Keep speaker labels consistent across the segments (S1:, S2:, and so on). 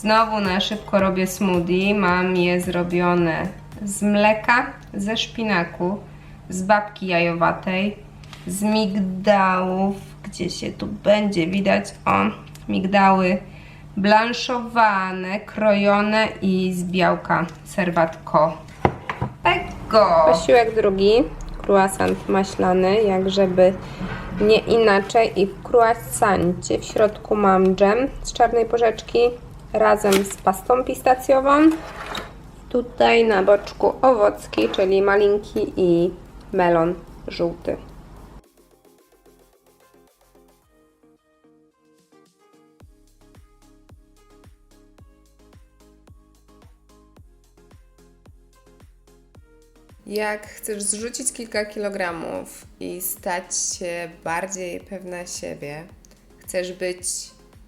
S1: Znowu na szybko robię smoothie. Mam je zrobione z mleka, ze szpinaku, z babki jajowatej, z migdałów, gdzie się tu będzie widać, o, migdały blanszowane, krojone i z białka serwatko. Tego. Posiłek drugi, croissant maślany, jak żeby nie inaczej i w croissancie w środku mam dżem z czarnej porzeczki razem z pastą pistacjową. Tutaj na boczku owocki, czyli malinki i melon żółty. Jak chcesz zrzucić kilka kilogramów i stać się bardziej pewna siebie, chcesz być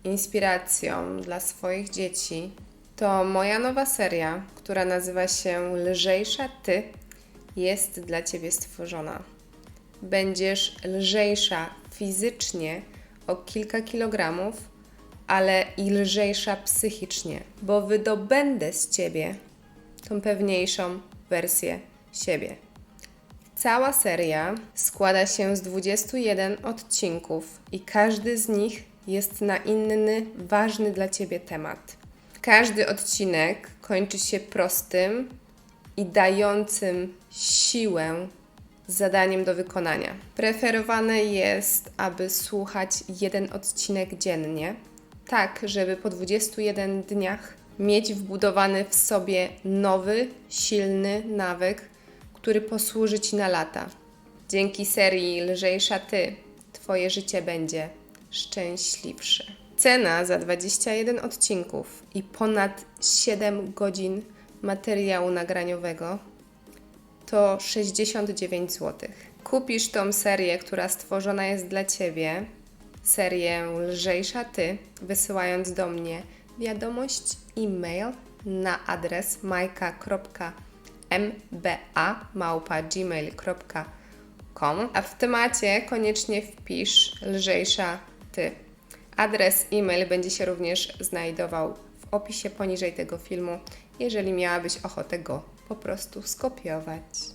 S1: inspiracją dla swoich dzieci, to moja nowa seria, która nazywa się Lżejsza Ty, jest dla Ciebie stworzona. Będziesz lżejsza fizycznie o kilka kilogramów, ale i lżejsza psychicznie, bo wydobędę z Ciebie tą pewniejszą wersję siebie. Cała seria składa się z 21 odcinków i każdy z nich jest na inny, ważny dla Ciebie temat. Każdy odcinek kończy się prostym i dającym siłę zadaniem do wykonania. Preferowane jest, aby słuchać jeden odcinek dziennie, tak żeby po 21 dniach mieć wbudowany w sobie nowy, silny nawyk, który posłuży Ci na lata. Dzięki serii Lżejsza Ty, Twoje życie będzie szczęśliwsze. Cena za 21 odcinków i ponad 7 godzin materiału nagraniowego to 69 zł. Kupisz tą serię, która stworzona jest dla Ciebie, serię Lżejsza Ty, wysyłając do mnie wiadomość e-mail na adres mba.gmail.com a w temacie koniecznie wpisz Lżejsza Ty. Adres e-mail będzie się również znajdował w opisie poniżej tego filmu, jeżeli miałabyś ochotę go po prostu skopiować.